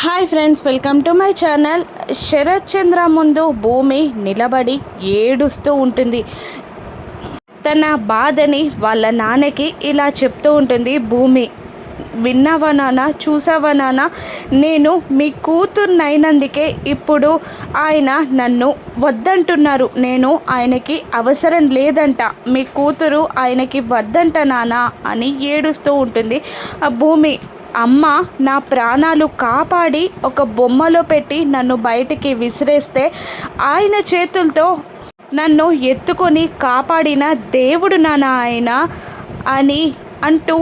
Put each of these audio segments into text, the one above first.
Hi friends welcome to my channel Sharath Chandra ముందు భూమి నిలబడి ఏడుస్తూ ఉంటుంది. తన బాధని వాళ్ళ నాన్నకి ఇలా చెప్తూ ఉంటుంది. భూమి విన్నావా నాన్న? చూసావా నాన్న? నేను మీ కూతుర్నైనందుకే ఇప్పుడు ఆయన నన్ను వద్దంటున్నారు. నేను ఆయనకి అవసరం లేదంట. మీ కూతురు ఆయనకి వద్దంట నాన్న అని ఏడుస్తూ ఉంటుంది. ఆ భూమి అమ్మ నా ప్రాణాలు కాపాడి ఒక బొమ్మలో పెట్టి నన్ను బయటికి విసిరేస్తే ఆయన చేతులతో నన్ను ఎత్తుకొని కాపాడిన దేవుడు నాన్న ఆయన అని అంటూ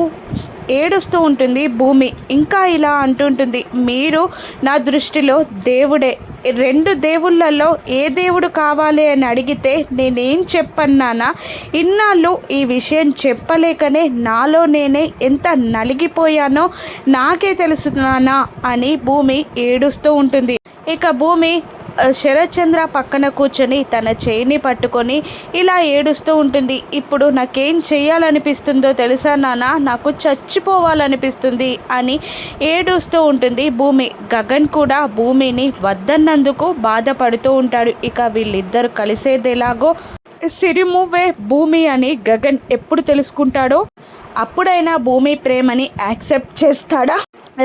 ఏడుస్తూ ఉంటుంది భూమి ఇంకా ఇలా అంటుంటుంది మీరు నా దృష్టిలో దేవుడే. రెండు దేవుళ్ళల్లో ఏ దేవుడు కావాలి అని అడిగితే నేనేం చెప్పన్నానా? ఇన్నాళ్ళు ఈ విషయం చెప్పలేకనే నాలో నేనే ఎంత నలిగిపోయానో నాకే తెలుస్తున్నానా అని భూమి ఏడుస్తూ ఉంటుంది. ఇక భూమి శరత్చంద్ర పక్కన కూర్చొని తన చేయిని పట్టుకొని ఇలా ఏడుస్తూ ఉంటుంది. ఇప్పుడు నాకేం చేయాలనిపిస్తుందో తెలుసా నాన్న? నాకు చచ్చిపోవాలనిపిస్తుంది అని ఏడుస్తూ ఉంటుంది భూమి. గగన్ కూడా భూమిని వద్దన్నందుకు బాధపడుతూ ఉంటాడు. ఇక వీళ్ళిద్దరు కలిసేది ఎలాగో సిరిమువే భూమి అని గగన్ ఎప్పుడు తెలుసుకుంటాడో? అప్పుడైనా భూమి ప్రేమని యాక్సెప్ట్ చేస్తాడా?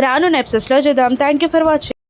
రాను నెప్సెస్లో చూద్దాం. Thank you for watching.